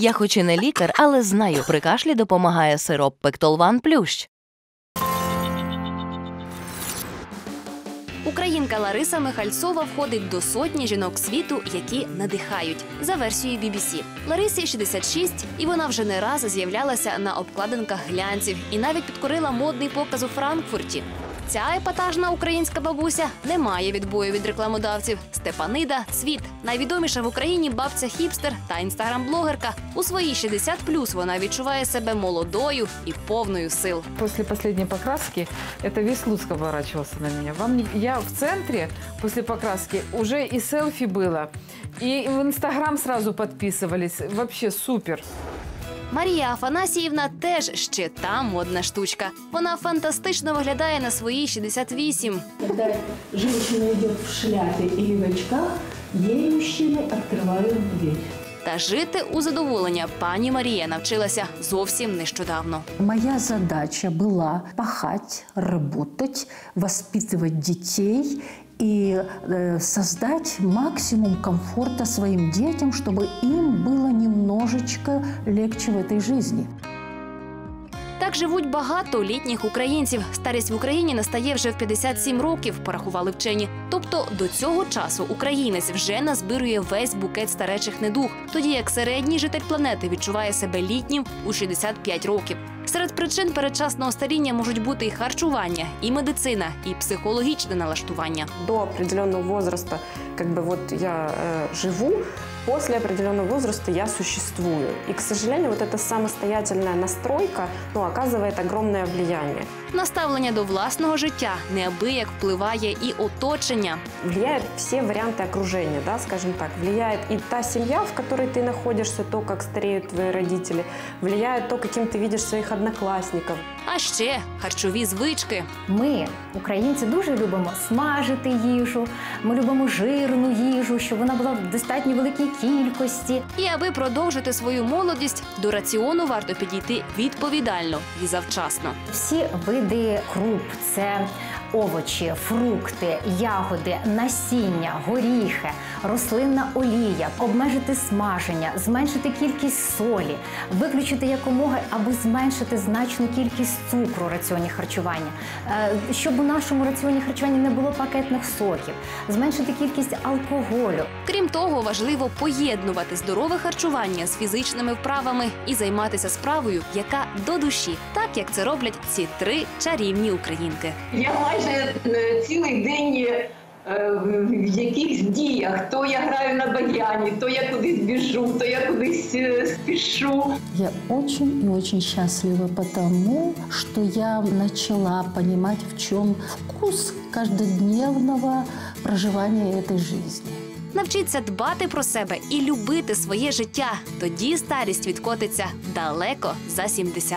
Я хоч і не лікар, але знаю, при кашлі допомагає сироп Пектолван Плющ. Українка Лариса Михальцова входить до сотні жінок світу, які надихають за версією BBC. Ларисі 66, і вона вже не раз з'являлася на обкладинках глянців і навіть підкорила модний показ у Франкфурті. Ця епатажна українська бабуся не має відбою від рекламодавців. Степанида Цвіт, найвідоміша в Україні бабця хіпстер та інстаграм-блогерка. У свої 60 вона відчуває себе молодою і повною сил. После последней покраски это весь Луцк оборачивался на меня. Вам не- Я в центре после покраски уже и селфи было, и в Инстаграм сразу подписывались. Вообще супер. Марія Афанасіївна теж ще та модна штучка. Вона фантастично виглядає на свої 68. Когда женщина идет в шляпе или в очках, ей мужчины открывают дверь. Та жити у задоволення пані Марія навчилася зовсім нещодавно. Моя задача была пахать, работать, воспитывать детей и э, создать максимум комфорта своим детям, чтобы им было немножечко легче в этой жизни. Так живуть багато літніх українців. Старість в Україні настає вже в 57 років, порахували вчені. Тобто до цього часу українець вже назбирує весь букет старечих недуг, тоді як середній житель планети відчуває себе літнім у 65 років. Серед причин передчасного старіння можуть бути і харчування, і медицина, і психологічне налаштування. до определенного возраста, якби от я э, живу, после определенного возраста я существую. И, к сожалению, вот эта самостоятельная настройка, ну, оказывает огромное влияние. Наставлення до власного життя неабияк впливає і оточення. Влияют все варианты окружения, да, скажем так. Влияет и та семья, в которой ты находишься, то, как стареют твои родители. Влияет то, каким ты видишь своих одноклассников. А ще харчові звички. Ми, українці, дуже любимо смажити їжу. Ми любимо жирну їжу, щоб вона була в достатньо великій кількості. І аби продовжити свою молодість, до раціону варто підійти відповідально і завчасно. Всі види круп це овочі, фрукти, ягоди, насіння, горіхи, рослинна олія, обмежити смаження, зменшити кількість солі, виключити якомога або зменшити значну кількість цукру у раціоні харчування, Е, щоб у нашому раціоні харчування не було пакетних соків, зменшити кількість алкоголю. Крім того, важливо поєднувати здорове харчування з фізичними вправами і займатися справою, яка до душі, так як це роблять ці три чарівні українки. Я майже е, цілий день е, в якихось діях. То я граю на баяні, то я кудись біжу, то я кудись е, спішу. Я очень и очень счастлива потому, что я начала понимать, в чем вкус каждодневного проживания этой жизни. Навчіться дбати про себе і любити своє життя. Тоді старість відкотиться далеко за 70.